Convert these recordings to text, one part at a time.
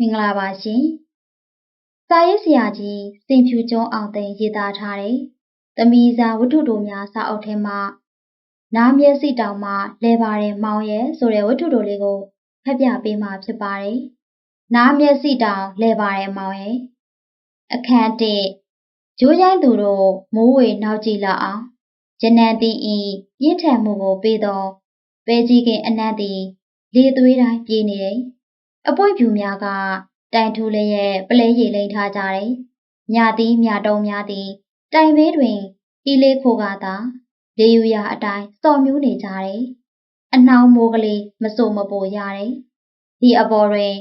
မင်္ဂလာပါရှင်။စာရေးဆရာကြီးစင်ဖြူကျောင်းအောင်သိန်းရေးသားထားတဲ့။သမီးစာဝတ္ထုတို့များစာအုပ်ထဲမှာနားမျက်စိတောင်မှလဲပါတယ်မောင်ရဲ့ဆိုတဲ့ဝတ္ထုတို့လေးကိုဖတ်ပြပေးမှာဖြစ်ပါတယ်။နားမျက်စိတောင်လဲပါတယ်မောင်ရဲ့အခန်းတစ်ဂျိုးရိုင်းသူတို့မိုးဝေနောက်ကြည့်လာအောင်ဂျနန်တီဤပြင်းထန်မှုကိုပေးသောပဲကြီးခင်အနက်သည်လေသွေးတိုင်းပြေးနေတယ်။ အပွင့်ဖြူများကတိုင်ထူလျက်ပလဲရည်လိမ့်ထားကြတယ်။ညသည်မြတုံးများသည်တိုင်ဘေးတွင်ဤလေးခိုကသာလေယူရာအတိုင်းစော်မျိုးနေကြတယ်။အနှောင်းမိုးကလေးမဆိုမပိုရတယ်။ဒီအပေါ်တွင်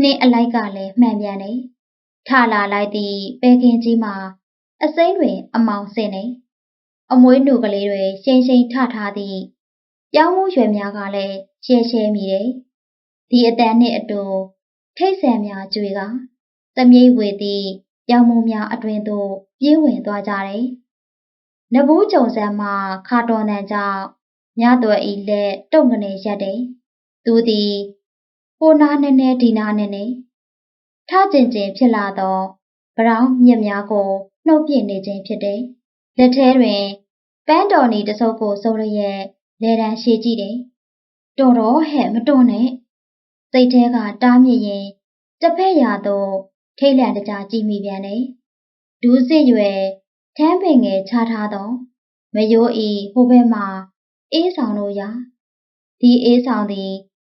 နှင်းအလိုက်ကလည်းမှန်ပြန်တယ်။ထလာလိုက်သည့်ပဲခင်ကြီးမှာအစိမ့်တွင် အမောင်စင်နေအမွေးနုကလေးတွေရှိန်ရှိန်ထထားသည့်ပြောင်းမှုရွယ်များကလည်းရှဲရှဲမိတယ်။ ဒီအတန်နှင့်အတူထိတ်ဆန်များကြွေကသမြိတ်ဝေသည့်ပြောင်းမှုများအတွင်သို့ပြေးဝင်သွားကြတယ်။နဘူးကြုံစမ်းမှခါတော်တန်ကြောင့်ညသွဲဤလက်တုံကနေရက်တယ်။သူသည်ဟိုနာနဲ့နဲ့ဒီနာနဲ့နဲ့ထကျင်ကျင်ဖြစ်လာသောဗရောင်းမြက်များကိုနှုတ်ပြနေခြင်းဖြစ်တယ်။လက်ထဲတွင်ပန်းတော်နီတစုပ်ကိုစိုးရရဲ့လေတံရှည်ကြည့်တယ်။တော်တော့ဟဲ့မတွန်းနဲ့ စိတ်ထဲကတားမြစ်ရင်တစ်ဖက်ရာသို့ထိတ်လန့်တကြားကြည့်မိပြန်တယ်။ဒူးစစ်ရွယ်ထမ်းပင်ငယ်ချထားသောမယိုးဤဟိုဘက်မှာအေးဆောင်တို့ရာဒီအေးဆောင်သည်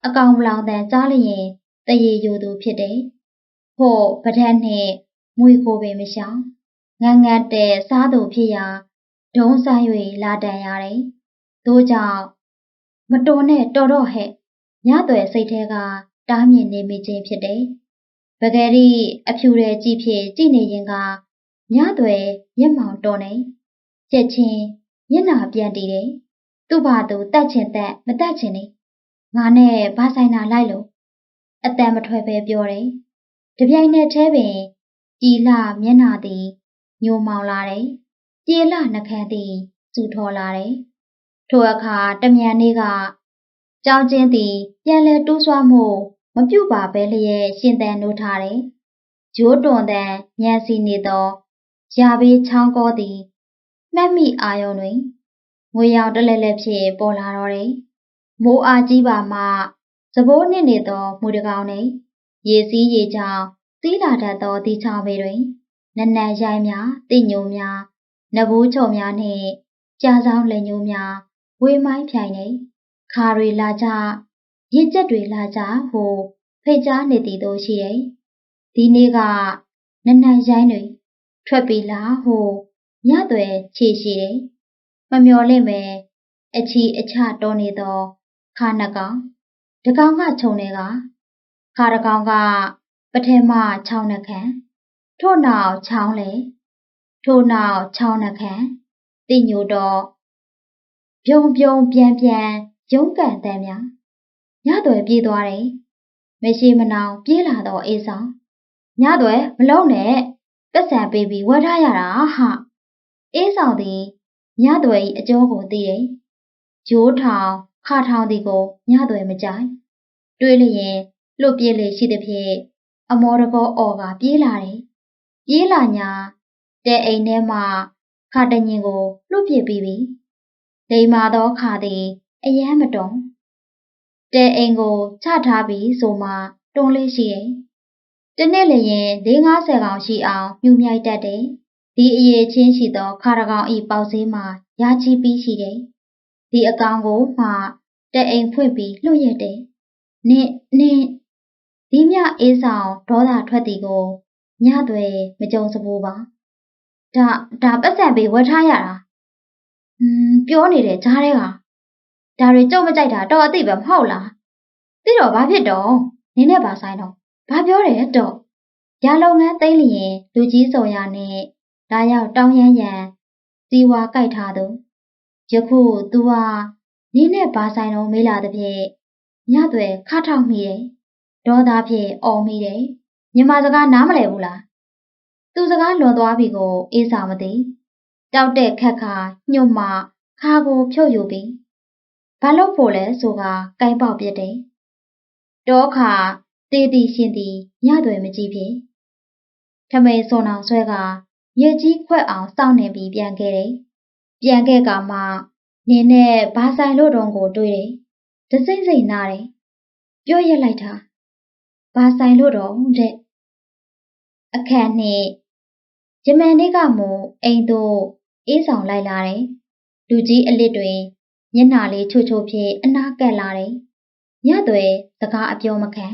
အကောင်ပလောင်တန်ကြားလျင်တရေယိုသူဖြစ်တယ်။ဖို့ပဒတ်နှင့်မွေကိုပင်မရှောင်ငန်းငတ်တဲ့စားသူဖြစ်ရာဒုံးဆိုင်၍လာတန်ရတယ်။သို့ကြောင့်မတော်နဲ့တော်တော့ဟဲ့ ညသွယ်စိတ်ထဲကတားမြင်နေမိခြင်းဖြစ်တယ်။ပကယ်ရီအဖြူတဲ့ကြည့်ဖြစ်ကြည့်နေရင်ကညသွယ်မျက်မှောင်တော်နေကြက်ချင်းမျက်နာပြန်တည်တယ်။သူ့ဘာသူတတ်ချင်တတ်မတတ်ချင်နေငါနဲ့ဘာဆိုင်နာလိုက်လို့အတန်မထွက်ပဲပြောတယ်။တပြိုင်နက်တည်းပင်ကြည်လမျက်နာသည်ညိုမောင်လာတယ်။ပြေလနှခမ်းသည်စူထော်လာတယ်။ထိုအခါတမြန်လေးက ကြောင်းချင်းသည်ပြန်လဲတူးဆွမှုမပြုတ်ပါပဲလျက်ရှင်သန်နိုးထားတယ်။ဂျိုးတွန်တန်ညံစီနေသောရာဘေးချောင်းကောသည်မှတ်မိအာယုံတွင်ငွေရောင်တလဲလဲဖြင့်ပေါ်လာတော့တယ်။မိုးအားကြီးပါမှသဘိုးနှင့်နေသောမူတကောင်နှင့်ရေစည်းရေချောင်းစီးလာတတ်သောဒီချောင်းပေတွင်နနန်ရိုင်းများတိညိုများနဘူးချုံများနှင့်ကြားဆောင်လက်ညိုးများဝေးမိုင်းဖြိုင်နေ ခါတွေလာကြရစ်ချက်တွေလာကြဟုဖိတ်ကြားနေသည်တို့ရှိတယ်။ဒီနေ့ကနနန်ရိုင်းတွေထွက်ပြီလားဟုညသွယ်ခြေရှိတယ်။မမျော်လင့်ပဲအချီအချတော်နေသောခါနှကောင်တကောင်ကခြုံနေကခါတကောင်ကပထမ6နှခမ်းထို့နောက်ချောင်းလေထို့နောက်ချောင်းနှခမ်းတိညိုတော့ပြုံပြုံပြန်ပြန် ရုံးကန်တန်းများညသွယ်ပြေးသွားတယ်မရှိမနောင်ပြေးလာတော့အေးဆောင်ညသွယ်မလုံးနဲ့ပတ်စံပေးပြီးဝတ်ထားရတာဟာအေးဆောင်သည်ညသွယ်၏အကျော်ကိုသိတယ်ဂျိုးထောင်ခါထောင်သည်ကိုညသွယ်မကြိုက်တွေးလျင်လွတ်ပြေးလေရှိသည်ဖြင့်အမောတကောအော်ကပြေးလာတယ်ပြေးလာညာတဲ့အိမ်ထဲမှာခါတညင်ကိုလွတ်ပြစ်ပြီးပြီလိမ္မာသောခါသည် အယမ်းမတုံတဲအိမ်ကိုချထားပြီးဆိုမှတွန်းလေးရှိတယ်တနေ့လျင်450ကောင်ရှိအောင်မြူမြိုက်တတ်တယ်ဒီအရေးချင်းရှိသောခါရကောင်ဤပေါက်စည်းမှာရာချီပြီးရှိတယ်ဒီအကောင်ကိုမှတဲအိမ်ဖွင့်ပြီးလွှတ်ရက်တယ်နင့်နင့်ဒီမြအေးဆောင်ဒေါသထွက်သည်ကိုညသွဲမကြုံစဘူးပါဒါဒါပတ်စံပေးဝတ်ထားရတာဟွန်းပြောနေတဲ့ကြားထဲက ဒါတွေကြုံမကြိုက်တာတော့အသိပဲမဟုတ်လားသိတော့ဘာဖြစ်တော့နင်းနဲ့ပါဆိုင်တော့ဘာပြောတယ်တော့ရလုပ်ငန်းသိလျင်လူကြီးစုံရနဲ့လာရောက်တောင်းရမ်းရန်စီဝါကြိုက်ထားသူယခု तू ဟာနင်းနဲ့ပါဆိုင်တော့မေးလာတဲ့ဖြင့်ညသွဲခါထောက်မိတယ်ဒေါသဖြင့်အော်မိတယ်မြန်မာစကားနားမလည်ဘူးလားသူစကားလွန်သွားပြီကိုအေးစာမသိတောက်တဲ့ခက်ခါညှို့မှခါကိုဖြုတ်ယူပြီး ဘာလို့ဖို့လဲဆိုကကိုင်းပေါက်ပြစ်တယ်တောခါတေးသည်ရှင်သည်ညသွယ်မကြည့်ဖြစ်ထမိန်စွန်အောင်ဆွဲကရေကြီးခွက်အောင်စောင့်နေပြီးပြန်ခဲ့တယ်ပြန်ခဲ့ကမှနင်းနဲ့ဘာဆိုင်လို့တုံးကိုတွေးတယ်တစိမ့်စိမ့်နားတယ်ပြောရက်လိုက်တာဘာဆိုင်လို့တော့တဲ့အခန့်နှင့်ဂျမန်နေ့ကမို့အိမ်သို့အေးဆောင်လိုက်လာတယ်လူကြီးအလစ်တွင် မျက်နှာလေးချိုချိုဖြင့်အနာကပ်လာတယ်ညသွယ်စကားအပြောမခံ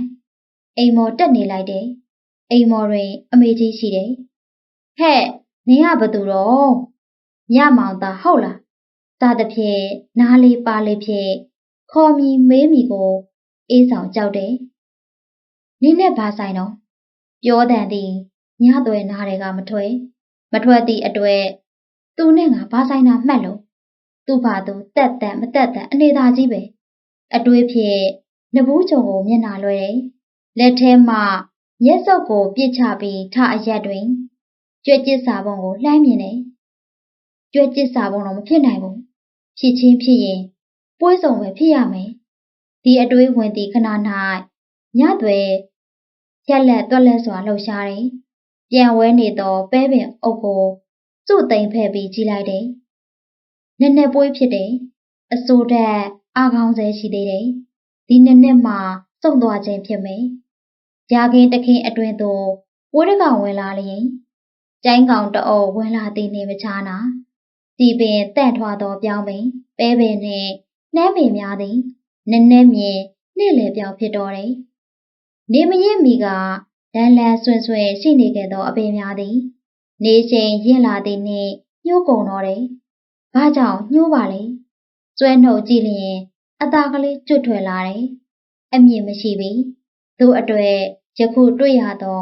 အိမ်မော်တက်နေလိုက်တယ်အိမ်မော်တွင် အမေကြီးရှိတယ်ဟဲ့နင်ကဘသူတော့ညမောင်သားဟုတ်လားစသဖြင့်နားလေးပါလေးဖြင့်ခေါ်မီမေးမီကိုအေးဆောင်ကြောက်တယ်နင်းနဲ့ဘာဆိုင်တော့ပြောတဲ့သည်ညသွဲနားတွေကမထွက်မထွက်သည့်အတွက်သူနဲ့ငါဘာဆိုင်တာမှတ်လို့ သူ့ဘာသူတက်တက်မတက်တက်အနေသာကြီးပဲအတွေးဖြင့်နဘူးချုံကိုမျက်နှာလွှဲတယ်လက်ထဲမှမျက်စုပ်ကိုပြစ်ချပြီးထအရက်တွင်ကြွက်ကျစ်စာပုံကိုလှမ်းမြင်တယ်ကြွက်ကျစ်စာပုံတော့မဖြစ်နိုင်ဘူးဖြစ်ချင်းဖြစ်ရင်ပွဲစုံပဲဖြစ်ရမယ်ဒီအတွေးဝင်သည့်ခဏ၌ညသွဲရက်လက်တွက်လက်စွာလှုပ်ရှားတယ်ပြန်ဝဲနေသောပဲပင်အုပ်ကိုစုသိမ့်ဖဲ့ပြီးကြည့်လိုက်တယ် နက်နက်ပွေးဖြစ်တယ်အစိုးတက်အာခေါင်းဆဲရှိသေးတယ်ဒီနက်နက်မှာစုံသွားခြင်းဖြစ်မယ်ရာခင်းတခင်းအတွင်သို့ဝိရကောင်ဝင်လာလျင်ကျိုင်းကောင်တအော်ဝင်လာသည်နေမချာနာဒီပင်တန့်ထွားသောပြောင်းပင်ပဲပင်နှင့်နှဲပင်များသည်နည်းနည်းမြင်နှင့်လေပြောင်ဖြစ်တော်တယ်နေမရင်မီကလန်လန်ဆွင်ဆွင်ရှိနေခဲ့သောအပင်များသည် နေချိန်ရင်လာသည်နှင့်ညှိုးကုန်တော်တယ် ဘာကြောင့်ညှိုးပါလဲကျွဲနှုတ်ကြည့်လျင်အသာကလေးကျွတ်ထွက်လာတယ်အမြင်မရှိပြီသူ့အတွက်ယခုတွေ့ရသော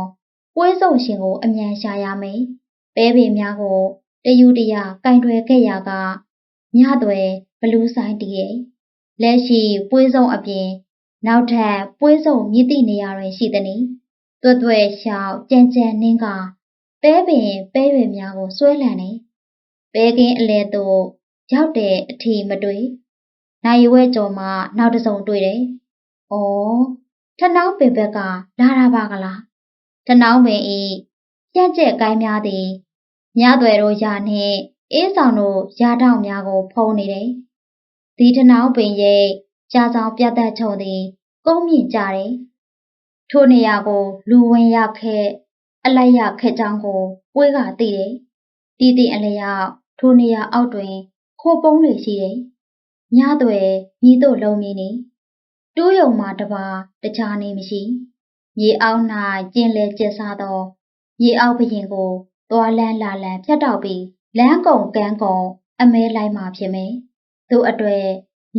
ပွဲစုံရှင်ကိုအမြန်ရှာရမယ်ပဲပင်များကိုတယူတရကင်တွယ်ခဲ့ရကညသွယ်ဘလူးဆိုင်တည်ရဲ့လက်ရှိပွဲစုံအပြင်နောက်ထပ်ပွဲစုံမြည်သည့်နေရာတွင်ရှိသည်။တွတ်တွဲလျှောက်ကြမ်းကြမ်းနှင်းကပဲပင်ပဲရွယ်များကိုဆွဲလန့်နေ။ ပဲကင်းအလဲသို့ရောက်တဲ့အထီမတွေ့။နိုင်ဝဲကြော်မှနောက်တစုံတွေ့တယ်။အော်ထနှောင်းပင်ဘက်ကလာတာပါကလား။ထနှောင်းပင်ဤပြက်ကျက်ကိုင်းများသည်ညသွယ်တို့ရာနှင့်အေးဆောင်တို့ရာတောင်များကိုဖုံးနေတယ်။ဒီထနှောင်းပင်ရဲ့ကြာဆောင်ပြတ်သက်ချုံသည်ကုန်းမြင့်ကြတယ်။ထိုနေရာကိုလူဝင်ရခဲ့အလိုက်ရခက်ကြောင်းကိုပွေးကသိတယ်။တီးတီအလျောက် ထိုနေရာအောက်တွင် ခိုးပုံးတွေရှိတယ်။ညသွယ်မြည်တို့လုံးမီနေတူးယုံမှာတပါတခြားနေမရှိ။မြေအောက်၌ကျင်လေကျက်စားသောမြေအောက်ဘရင်ကိုသွားလန်းလာလန်းဖြတ်တောက်ပြီးလမ်းကုံကန်းကုံအမဲလိုက်မှဖြစ်မယ်။သူ့အတွေ့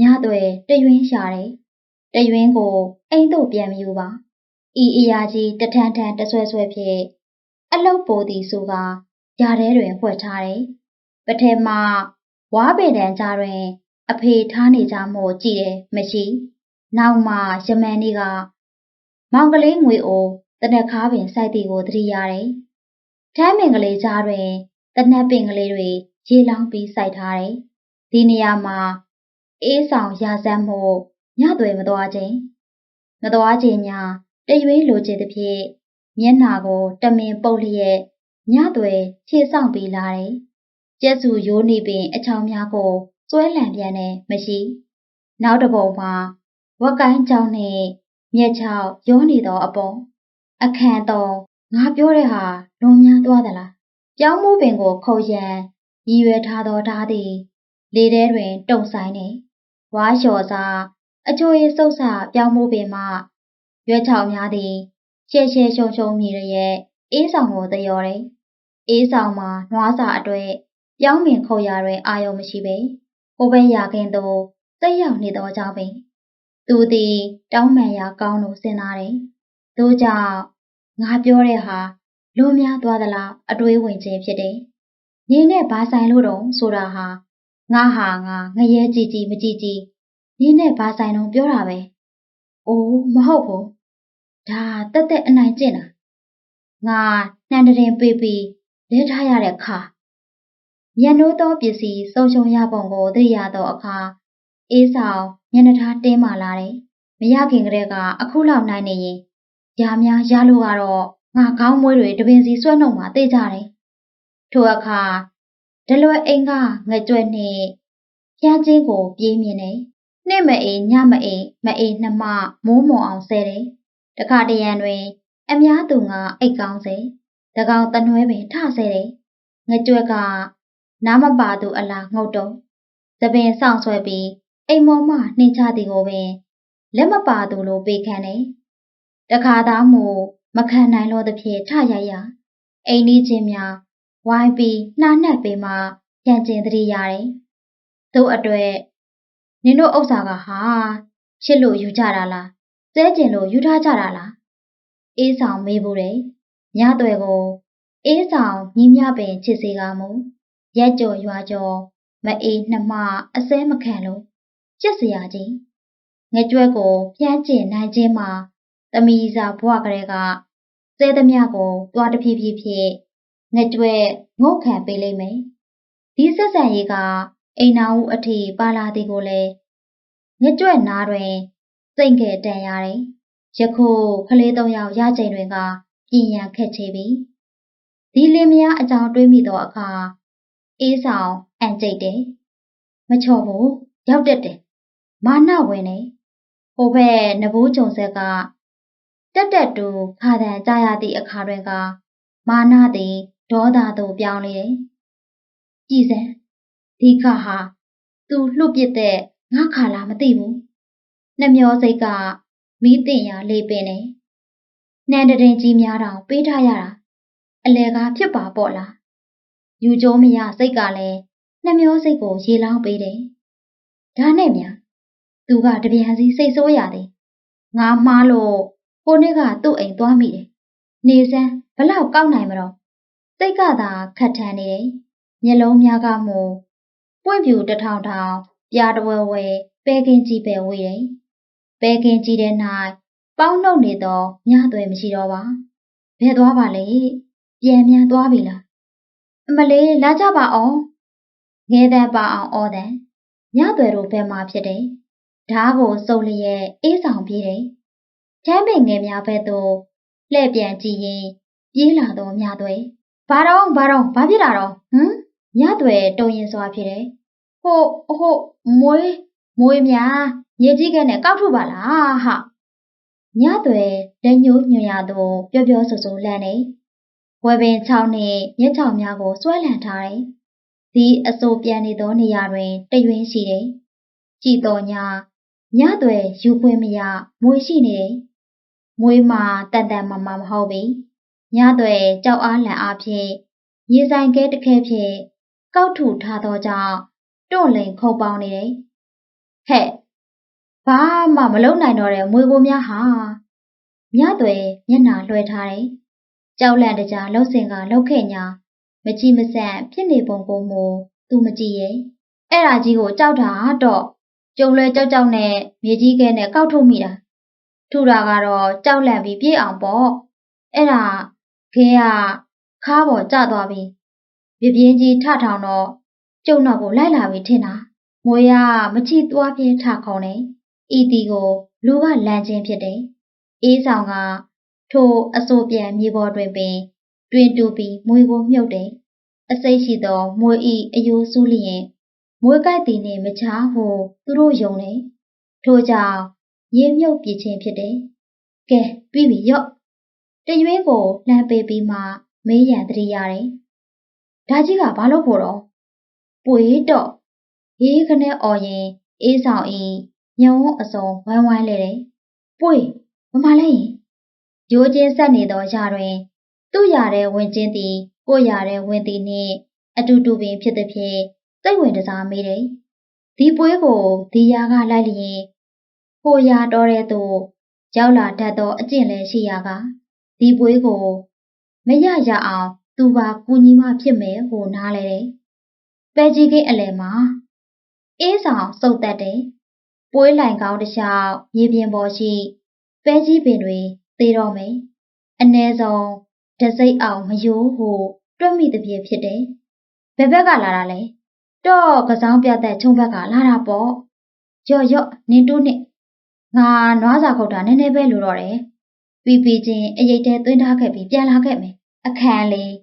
ညသွယ်တရွင်းရှာတယ်။တရွင်းကိုအိမ်သို့ပြန်မယူပါ။ဤအရာကြီးတထန်ထန်တဆွဲဆွဲဖြင့်အလုတ်ပိုသည်ဆိုကຢာထဲတွင်ဖွက်ထားတယ်။ ပထမဝါပေတံကြားတွင် အဖေထားနေကြမို့ကြည့်တယ်မရှိ။နောက်မှယမန်နေ့ကမောင်ကလေးငွေအိုတနက်ခါပင်စိုက်သည်ကိုသတိရတယ်။ထမ်းပင်ကလေးကြားတွင်တနက်ပင်ကလေးတွေရေလောင်းပြီးစိုက်ထားတယ်။ဒီနေရာမှာအေးဆောင်ရာဇတ်မှုညသွယ်မသွားခြင်းမသွားခြင်းညာတရွေးလိုချင်သဖြင့်မျက်နာကိုတမင်ပုတ်လျက်ညသွယ်ခြေဆောင်ပြီးလာတယ်။ ကျက်စုရိုးနေပင်အချောင်းများကိုစွဲလန့်ပြန်နေမရှိ။နောက်တစ်ပုံမှာဝက်ကိုင်းကြောင်းနှင့်မျက်ချောက်ရောနေသောအပေါ်အခန့်တော့ငါပြောတဲ့ဟာလွန်များသွားသလားပြောင်းမိုးပင်ကိုခုတ်ရန်ရည်ရွယ်ထားသောဓာသည် လေထဲတွင်တုံဆိုင်နေဝါလျှော်စာအချိုရည်စုပ်စာပြောင်းမိုးပင်မှရွက်ချောင်များသည်ရှဲရှဲရှုံရှုံမြည်ရဲ့အေးဆောင်ကိုတယော်တယ်အေးဆောင်မှာနွားစာအတွေ့ ပြောင်းပင်ခုတ်ရတွင်အာယုံမရှိပေဟိုဘက်ရာခင်းသို့စိတ်ရောက်နေသောကြောင့်ပင်သူသည်တောင်းမှန်ရာကောင်းလို့စဉ်းစားတယ်။သို့ကြောင့်ငါပြောတဲ့ဟာလွန်များသွားသလားအတွေးဝင်ခြင်းဖြစ်တယ်။နေနဲ့ဘာဆိုင်လို့တော့ဆိုတာဟာငါဟာငါငရဲကြည်ကြည်မကြည်ကြည်နေနဲ့ဘာဆိုင်တော့ပြောတာပဲ။အိုးမဟုတ်ဘူး။ဒါတက်တက်အနိုင်ကျင့်တာ။ငါနှံတဲ့ပေးပြီးလဲထားရတဲ့ခါ ညနိုးသောပစ္စည်းဆုံးရှုံးရပုံကိုသိရသောအခါအေးဆောင်ညနေထားတင်းမာလာတယ်။မရခင်ကတည်းကအခုလောက်နိုင်နေရင်ရာများရလို့ကတော့ငါခေါင်းမွေးတွေတပင်စီဆွဲနှုတ်မှသိကြတယ်။ထိုအခါဒလွယ်အိမ်ကငကြွက်နှင့်ဖျားချင်းကိုပြေးမြင်တယ်။နေ့မအေးညမအေးမအေးနှမမိုးမော်အောင်ဆဲတယ်။တခါတရံတွင် အများသူငါအိတ်ကောင်းစေ။တကောင်တနွဲပင်ထဆဲတယ်။ငကြွက်က နားမပါသူအလားငုတ်တုံးသပင်ဆောင်ဆွဲပြီးအိမ်မော်မှနှင်းချသည်ကိုပင်လက်မပါသူလိုပေးခံတယ်။တခါသားမူမခံနိုင်လို့သဖြင့်ထရရအိမ်နီးချင်းများဝိုင်းပြီးနှားနှက်ပေးမှပြန်ကျင်သတိရတယ်။တို့အတွက်နင်တို့ဥစ္စာကဟာရှစ်လို့ယူကြတာလားစဲကျင်လို့ယူထားကြတာလားအေးဆောင်မေးဘူးတယ်။ညသွဲကိုအေးဆောင်ညီမြပင်ချစ်စေကမူ ရက်ကြော်ရွာကြော်မအေးနှမအစဲမခံလို့ချစ်စရာကြီးငကြွက်ကိုပြန်ကျင်နိုင်ခြင်းမှာသမီးစားဘွားကလေးကစဲသမျှကိုတွားတဖြည်းဖြည်းဖြည်းငကြွက်ငုတ်ခံပေးလိမ့်မယ်ဒီဆက်ဆံရေးကအိမ်နာဦးအထိပါလာသည်ကိုလည်းငကြွက်နားတွင်စိတ်ငယ်တန်ရတယ်ယခုကလေးသုံးယောက်ရချိန်တွင်ကပြင်ရန်ခက်ချေပြီဒီလင်မယားအကြောင်းတွေးမိသောအခါ အေးဆောင်အန်ကျိတ်တယ်မချော်ဘူးရောက်တက်တယ်မာနဝင်နေဟိုဘက်နဘူးကြုံဆက်ကတက်တက်တူခါတန်ကြရသည့်အခါတွင်ကမာနသည်ဒေါသသို့ပြောင်းလေတယ်ကြည်စံဒီခါဟာသူလှုပ်ပစ်တဲ့ငါခါလားမသိဘူးနှမျောစိတ်ကမီးတင်ရလေးပင်နေနှံတရင်ကြီးများတောင်ပေးထားရတာအလဲကားဖြစ်ပါပေါ့လား ယူကျိုးမရစိတ်ကလည်းနှမျောစိတ်ကိုရေလောင်းပေးတယ်ဒါနဲ့များသူကတပြန်စီစိတ်ဆိုးရသည်ငါမှားလို့ကိုနစ်ကသူ့အိမ်သွားမိတယ်နေစမ်းဘလောက်ကောက်နိုင်မတော့စိတ်ကသာခတ်ထန်နေတယ်မျက်လုံးများကမှပွင့်ပြူတထောင်ထောင်ပြားတဝဲဝဲပဲကင်းကြီးပဲဝေးတယ်ပဲကင်းကြီးတဲ့၌ပေါင်းနှုတ်နေတော့ညသွဲမရှိတော့ပါဘယ်သွားပါလဲပြန်မြန်သွားပြီလား အမလေးလာကြပါအောင်ငဲတဲ့ပါအောင်အော်တဲ့ညသွဲတို့ဘယ်မှာဖြစ်တယ်ဓားကိုစုပ်လျက်အေးဆောင်ပြေးတယ်ချမ်းပင်ငယ်များဘက်သို့လှည့်ပြန်ကြည့်ရင်ပြေးလာတော့မြသွဲဘာတော့ဘာတော့ဘာဖြစ်တာတော့ဟမ်မြသွဲတုံရင်စွာဖြစ်တယ်ဟိုဟိုမွေးမွေးများရေကြီးခဲ့နဲ့ကောက်ထုတ်ပါလားဟာညသွဲလက်ညှိုးညွှန်ရသို့ပျော့ပျော့ဆူဆူလန့်နေ ဝယ်ပင်ချောင်းနှင့်မျက်ချောင်းများကိုစွဲလန့်ထားတယ်ဒီအစိုးပြန်နေသောနေရာတွင်တရွင်းရှိတယ်ကြည်တော်ညာညသွဲယူခွင့်မရမွေရှိနေတယ်မွေးမှာတန်တန်မမမဟုတ်ပြီညသွဲကြောက်အားလန့်အားဖြင့်ရေဆိုင်ကဲတခဲဖြင့်ကောက်ထူထားသောကြောင့်တွန့်လိန်ခုန်ပေါင်းနေတယ်ဟဲ့ဘာမှမလုံနိုင်တော့တဲ့မွေဘိုးများဟာညသွဲမျက်နှာလွှဲထားတယ် ကြောက်လန့်တကြားလှုပ်စင်ကလှုပ်ခဲ့ညာမကြည့်မဆန့်ဖြစ်နေပုံကိုမို့သူမကြည့်ရဲ့အဲ့ဒါကြီးကိုကြောက်တာတော့ကျုံလဲကြောက်ကြောက်နဲ့မြေကြီးကဲနဲ့ကောက်ထုတ်မိတာထူတာကတော့ကြောက်လန့်ပြီးပြေးအောင်ပေါ့အဲ့ဒါခဲကခါပေါ်ကျသွားပြီပြပြင်းကြီးထထောင်တော့ကျုံတော့ကိုလိုက်လာပြီထင်တာမွေရမချီသွားပြင်းထခုံနေဤတီကိုလူကလန့်ချင်းဖြစ်တယ်အေးဆောင်က ထိုအစိုးပြန်မြေပေါ်တွင်ပင် တွင်တူပြီးမွေကိုမြုပ်တယ်အစိတ်ရှိသောမွေဤအယိုးဆူးလျင်မွေးကိုက်သည်နှင့်မချားဟုသူတို့ယုံတယ်ထို့ကြောင့်ရေမြုပ်ပြခြင်းဖြစ်တယ်ကဲပြီးပြီရော့တရွေးကိုလှမ်းပေးပြီးမှမေးရန်တရိရတယ်ဒါကြီးကဘာလို့ဖို့တော့ပွေတော့ဟေးခနဲ့អော်ရင်အေးဆောင်ဤညုံအစုံဝိုင်းဝိုင်းလေတယ်ပွေမမလဲရင် ရိုးချင်းဆက်နေသောရာတွင် သူ့ရာထဲဝင်ခြင်းသည် ကိုယ့်ရာထဲဝင်သည်နှင့် အတူတူပင်ဖြစ်သည်ဖြင့်စိတ်ဝင်တစားမိတယ်။ဒီပွဲကိုဒီရာကလိုက်လျင်ကိုရာတော်တဲ့သူရောက်လာတတ်သောအကျင့်လည်းရှိရာကဒီပွဲကိုမရရအောင်သူပါကူညီမှဖြစ်မယ်ဟုနားလဲတယ်။ပဲကြီးကိအလယ်မှာအင်းဆောင်စုပ်တတ်တယ်။ပွဲလိုင်ကောင်းတစ်လျှောက်မြေပြင်ပေါ်ရှိပဲကြီးပင်တွင် သေတော့မယ်အ ਨੇ ဆုံးတစိတ်အောင်မယိုးဟုတွက်မိတဲ့ပြည့်ဖြစ်တယ်ဘယ်ဘက်ကလာတာလဲတော့ကစောင်းပြတဲ့ချုံဘက်ကလာတာပေါ့ရော့ရော့နင်းတူးနဲ့ငါနွားစာခုတ်တာနည်းနည်းပဲလိုတော့တယ်ပြီးပြီးချင်းအရေးတဲသွင်းထားခဲ့ပြီးပြန်လာခဲ့မယ်အခန်းလေး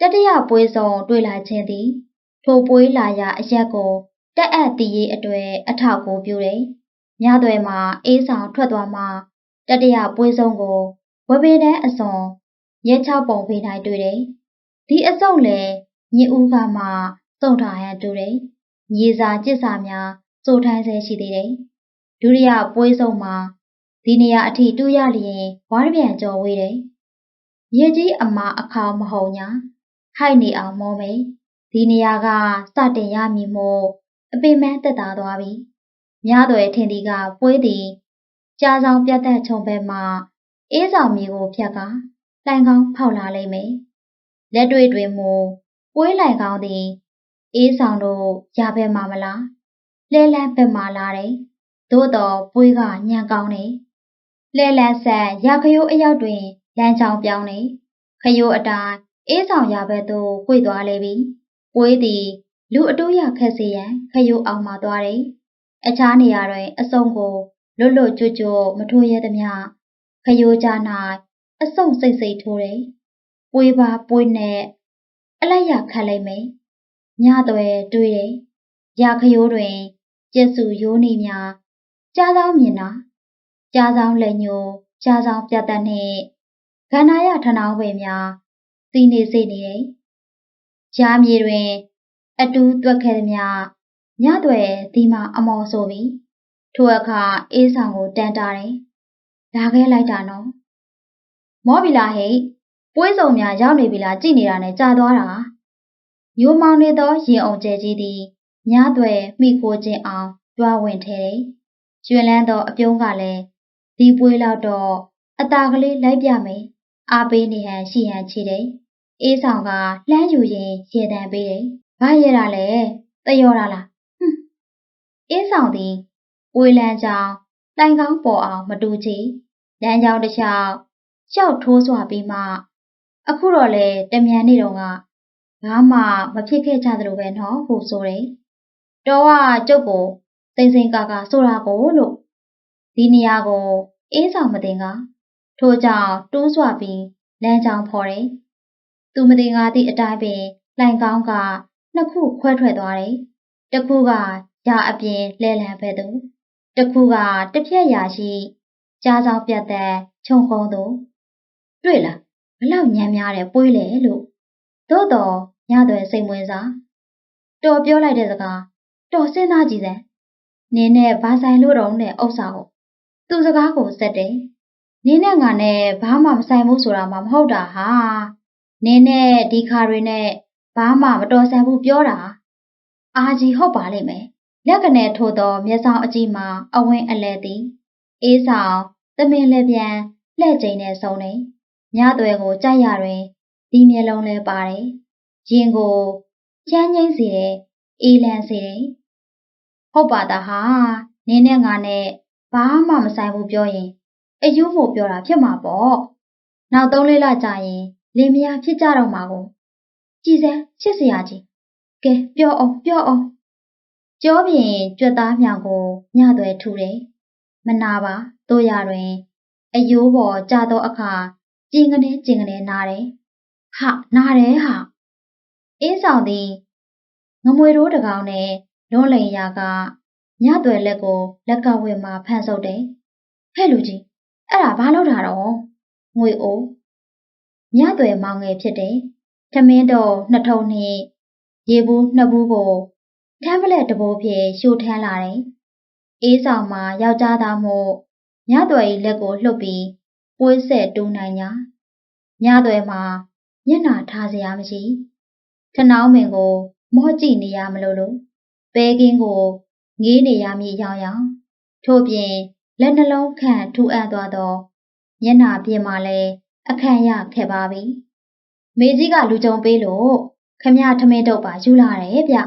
တတိယပွဲဆောင်တွေ့လာခြင်းသည်ထိုပွဲလာရအရက်ကိုတက်အပ်တည်ရေးအတွေ့အထောက်ကိုပြုတယ်ညသွဲမှာအေးဆောင်ထွက်သွားမှ တတိယပွဲဆုံးကိုဝပေတန်းအစွန်ရဲချပုံဖေးတိုင်းတွေ့တယ်ဒီအစုံလည်းညဦးကမှစုံထားရန်တူတယ်ညီစာကြစ်စာများစိုးထိုင်းဆဲရှိသေးတယ်ဒုတိယပွဲဆုံးမှာဒီနေရာအထိတူးရလျင်ဝါရပြန်ကြော်ဝေးတယ်။ရေကြီးအမအခါမဟုတ်ညာဟိုက်နေအောင်မောမေဒီနေရာကစတင်ရမည်မို့အပင်မတက်တာသွားပြီ။များတော်ထင်ဒီကပွဲသည် ကြားဆောင်ပြတ်သက်ချုံဘက်မှအေးဆောင်မြေကိုဖြတ်ကလိုင်ကောင်းဖောက်လာလိမ့်မယ်။လက်တွေ့တွင်မူပွဲလိုင်ကောင်းသည်အေးဆောင်တို့ရဘက်မှမလားလဲလန်းဘက်မှလာတယ်။သို့တော်ပွေးကညံကောင်းတယ်။လဲလန်းဆက်ရခရိုးအရောက်တွင်လမ်းကြောင်းပြောင်းနေခရိုးအတိုင်းအေးဆောင်ရဘက်သို့ကွေ့သွားလေပြီ။ပွေးသည်လူအတိုးရခက်စေရန်ခရိုးအောင်မှသွားတယ်။အခြားနေရာတွင်အစုံကို လွတ်လွတ်ကျွတ်ကျွတ်မထိုးရသမျှခရိုးကြား၌အစုံစိတ်စိတ်ထိုးတယ်။ပွေးပါပွေးနဲ့အလိုက်ရခတ်လိုက်မယ်။ညသွဲတွေးတယ်။ရခရိုးတွင်ကျက်စုရိုးနေများကြားသောမြင်နာကြားဆောင်လက်ညိုကြားဆောင်ပြတ်တက်နှင့်ကန္နာရထနောင်းပင်များစီနေစိတ်နေတယ်။ရားမြေတွင် အတူသွက်ခဲ့သည်များညသွဲဒီမှာအမော်ဆိုပြီး ထိုအခါအေးဆောင်ကိုတန်တာတယ်။လာခဲ့လိုက်တာနော်။မောပြီလားဟဲ့ပွဲစုံများရောက်နေပြီလားကြည်နေတာနဲ့ကြာသွားတာ။ယိုမောင်နေသောရင်အောင်ကျဲကြီးသည်ညသွဲမိခိုခြင်းအောင်တွားဝင်ထဲတယ်။ကျွင်လန်းသောအပြုံးကလည်းဒီပွေးလောက်တော့အตาကလေးလိုက်ပြမယ်အားပေးနေဟန်ရှိဟန်ချီတယ်အေးဆောင်ကလှမ်းယူရင်ရေတံပေးတယ်ဘာရတာလဲတယောတာလားဟွန်းအေးဆောင်သည် ဝေလန်းချောင်းတိုင်ကောင်းပေါ်အောင်မတူချီလမ်းကြောင်းတစ်လျှောက်ရှောက်ထိုးစွာပြီးမှ အခုတော့လေတမြန်နေတော့ကဘာမှမဖြစ်ခဲ့ကြသလိုပဲနော်ဟိုဆိုတယ်တော်ကကျုပ်ကိုစိမ့်စိမ့်ကာကာဆိုတာကိုလို့ဒီနေရာကိုအေးဆောင်မတင်ကထို့ကြောင့်တိုးစွာပြီးလမ်းကြောင်းဖော်တယ်။သူမတင်ကားသည့်အတိုင်းပင်လှိုင်ကောင်းကနှစ်ခုခွဲထွက်သွားတယ်။တစ်ခုကရာအပြင်လဲလံဖက်သူ တစ်ခုကတစ်ဖြက်ရာရှိကြားဆောင်ပြတ်တဲ့ခြုံကုန်းသူတွေ့လားဘလောက်ညံများတယ်ပွေးလေလို့သို့တော်ညသွဲစိတ်ဝင်စားတော်ပြောလိုက်တဲ့စကားတော်စဉ်းစားကြည့်စမ်းနင်းနဲ့ဘာဆိုင်လို့တော့နဲ့ဥစ္စာကိုသူစကားကိုစက်တယ်နင်းနဲ့ငါနဲ့ဘာမှမဆိုင်ဘူးဆိုတာမှမဟုတ်တာဟာနင်းနဲ့ဒီခါတွေနဲ့ဘာမှမတော်ဆန်ဘူးပြောတာအာကြီးဟုတ်ပါလိမ့်မယ် လက်ကနေထိုးသောမျက်စောင်းအကြည့်မှာအဝင်းအလဲသည်အေးဆောင်သမင်လက်ပြန်လှဲ့ကျိန်နဲ့ဆုံးနေညသွဲကိုကြိုက်ရတွင်ဒီမျက်လုံးလဲပါတယ်ရင်ကိုချမ်းငိမ့်စေတယ်အေးလန်းစေတယ်ဟုတ်ပါတာဟာနင်းနဲ့ငါနဲ့ဘာမှမဆိုင်ဘူးပြောရင်အယူမို့ပြောတာဖြစ်မှာပေါ့နောက်သုံးလေးလကြာရင်လင်မယားဖြစ်ကြတော့မှာကိုကြည်စမ်းချစ်စရာကြီးကဲပြောအောင်ပြောအောင် ကြောပြင်ကြွက်သားမြောင်ကိုညသွဲထူတယ်မနာပါတို့ရတွင်အယိုးပေါ်ကြာသောအခါကျင်ကနေကျင်ကနေနားတယ်ဟာနားတယ်ဟာအင်းဆောင်သည်ငမွေရိုးတကောင်နဲ့လွန်လိန်ရာကညသွဲလက်ကိုလက်ကဝဲမှာဖန်ဆုပ်တယ်ဟဲ့လူကြီးအဲ့ဒါဘာလို့တာတော့ငွေအိုးညသွဲမောင်ငယ်ဖြစ်တယ်ထမင်းတော်နှစ်ထုံနှင့်ရေဘူးနှစ်ဘူးကို ထမ်းပလက်တဘိုးဖြင့်ရှို့ထမ်းလာတယ်အေးဆောင်မှာယောက်ျားသားမို့ညသွဲ၏လက်ကိုလှုပ်ပြီးပွေးဆက်တူးနိုင်ညာညသွဲမှာမျက်နှာထားစရာမရှိထနောင်းမင်ကို မော့ကြည့်နေရမလို့လို့ပဲကင်းကိုငေးနေရမည်ရောင်ရောင်ထို့ပြင်လက်နှလုံးခန့်ထူအပ်သွားသောမျက်နှာပြင်မှလည်းအခန့်ရခဲ့ပါပြီမေကြီးကလူကြုံပေးလို့ခမရထမင်းတုပ်ပါယူလာတယ်ဗျ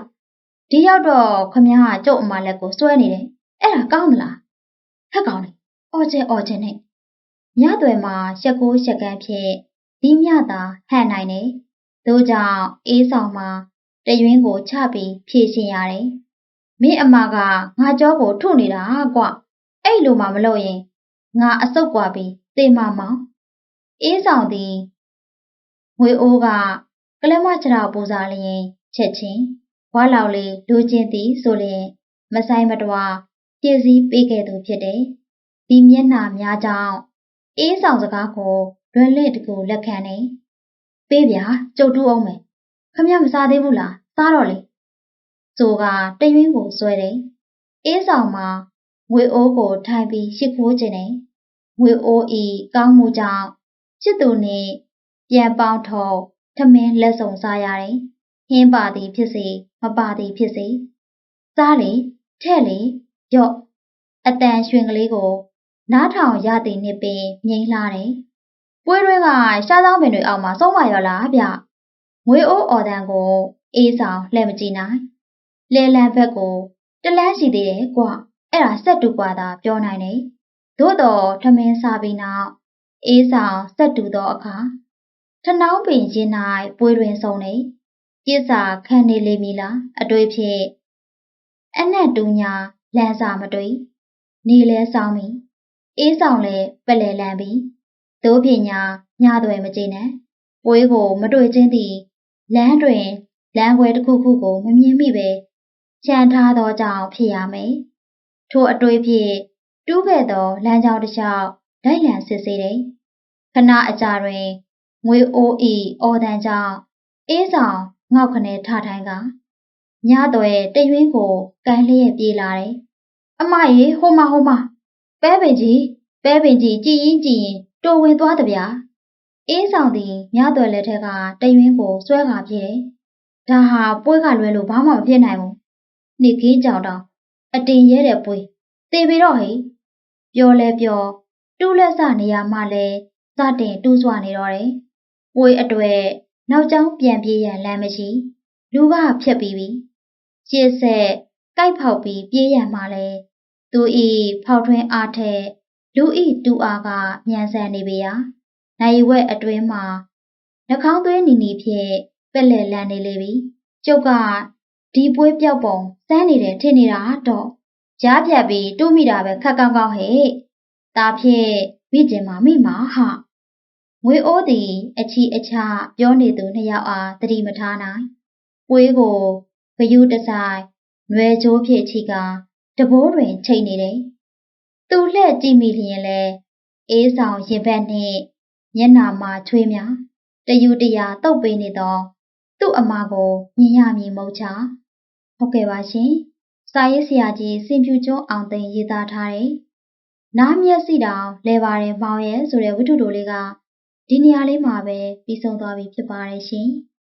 ဒီရောက်တော့ခမရကကျုပ်အမလက်ကိုစွဲနေတယ်အဲ့ဒါကောင်းမလားဟက်ကောင်းလေအော်ကျဲအော်ကျဲနဲ့ညသွဲမှာရက်ကိုရက်ကန်းဖြင့်ဒီမြသာဟန်နိုင်တယ်တို့ကြောင့်အေးဆောင်မှာတရွင်းကိုချပြီးဖြည့်ရှင်ရတယ်မင်းအမကငါကြောကိုထုနေတာကွအဲ့လိုမှမလုပ်ရင်ငါအဆုတ်ကွာပြီးသေမမောင်အေးဆောင်သည်ငွေအိုးကကလမချရာပူစားလျင်ချက်ချင်း ဝါလောက်လေးလူချင်းသည်ဆိုလျင် မဆိုင်မတော်ပြည့်စည်ပေးခဲ့သူဖြစ်တယ်ဒီမျက်နှာများကြောင့်အေးဆောင်စကားကိုလွယ်လင့်တကူလက်ခံနေပေးဗျာကြုတ်တူးအောင်မယ်ခမရမစားသေးဘူးလားစားတော့လေဆိုကတရွင်းကိုဆွဲတယ်အေးဆောင်မှာငွေအိုးကိုထိုင်ပြီးရှစ်ခိုးခြင်းနဲ့ငွေအိုးဤကောင်းမှုကြောင့်ချစ်သူနှင့်ပြန်ပေါင်းထော်ထမင်းလက်ဆောင်စားရတယ်ဟင်းပါသည်ဖြစ်စေ မပါသည်ဖြစ်စေစားလေထဲ့လေရော့အတန်ရွှင်ကလေးကို နားထောင်ရသည်နှင့်ပင်ငြိမ်းလာတယ်ပွဲတွင်းကရှားသောပင်တွေအောက်မှာဆုံးမရလားဗျငွေအိုးအော်တန်ကို အေးဆောင်လှည့်မကြည့်နိုင်လဲလန်ဘက်ကိုတလန်းရှိသေးတယ်ကွအဲ့ဒါဆက်တူကွာသာပြောနိုင်တယ်သို့တော်ထမင်းစားပြီးနောက်အေးဆောင်ဆက်တူသောအခါထနှောင်းပင်ရင်း၌ပွေတွင်ဆုံးနေ ပြစ်စာခံနေလိမ့်မည်လားအတွေ့ဖြင့်အနက်တူညာလန်စာမတွေ့နေလဲဆောင်မီအေးဆောင်လဲပလဲလန်ပြီးသို့ဖြင့်ညာညသွဲမကြည့်နဲ့ပွေးကိုမတွေ့ချင်းသည်လမ်းတွင်လမ်းခွဲတစ်ခုခုကိုမမြင်မိပဲခြံထားသောကြောင့်ဖြစ်ရမယ်ထိုအတွေ့ဖြင့်တူးခဲ့သောလမ်းကြောင်းတစ်လျှောက်လိုက်လံစစ်ဆေးတယ်ခဏအကြာတွင်ငွေအိုးဤအော်တန်ကြောင့်အေးဆောင် ငေါက်ခနဲထထိုင်ကညသွဲတရွင်းကိုကန်လျက်ပြေးလာတယ်။အမရေဟိုမဟိုမပဲပင်ကြီးပဲပင်ကြီးကြည်ရင်ကြည်ရင်တိုဝင်သွားတဗျာ။အေးဆောင်သည်ညသွဲလက်ထက်ကတရွင်းကိုဆွဲခါပြေးတယ်။ဒါဟာပွဲကလွဲလို့ဘာမှမဖြစ်နိုင်ဘူး။နေကင်းကြောင်တောင်အတင်ရဲတဲ့ပွဲတေပြီတော့ဟိပြောလဲပြောတူးလက်စနေရမှလဲစတင်တူးစွာနေတော့တယ်။ပွေအတွေ့ နောက်ကျောင်းပြန်ပြေးရန်လမ်းမရှိလူကဖြက်ပြီးပြီ။ရှေ့ဆက်ကိုက်ဖောက်ပြီးပြေးရန်မှလဲသူဤဖောက်ထွင်းအားထက်လူဤတူအားကမြန်ဆန်နေပေရာနိုင်ဝက်အတွင်းမှာနှာခေါင်းသွေးနီနီဖြင့်ပက်လက်လန်နေလေပြီ။ကျုပ်ကဒီပွဲပြောက်ပုံစမ်းနေတယ်ထင်နေတာတော့ကြားပြတ်ပြီးတူးမိတာပဲခက်ကောင်းကောင်းဟဲ့။ဒါဖြင့်မိကျင်မှာမိမှာဟာ ငွေအိုးသည် အချီအချပြောနေသူနှစ်ယောက်အားတတိမထားနိုင်။ပွေးကိုဂယုတဆိုင်နွယ်ကြိုးဖြင့်ချိကတဘိုးတွင်ချိန်နေတယ်။သူလှဲ့ကြည့်မိလျင်လဲအေးဆောင်ရင်ဘက်နှင့်မျက်နာမှာချွေးများတယူတရာတုပ်ပေးနေသောသူ့အမကိုမြင်ရမည်မဟုတ်ချ။ဟုတ်ကဲ့ပါရှင်။စာရေးဆရာကြီးစင်ဖြူကျွန်းအောင်သိန်းရေးသားထားတဲ့နားမျက်စိတောင်လဲပါတယ်မောင်ရဲ့ဆိုတဲ့ဝတ္ထုတိုလေးက ဒီနေရာလေးမှာပဲပြီးဆုံးသွားပြီဖြစ်ပါတယ်ရှင်။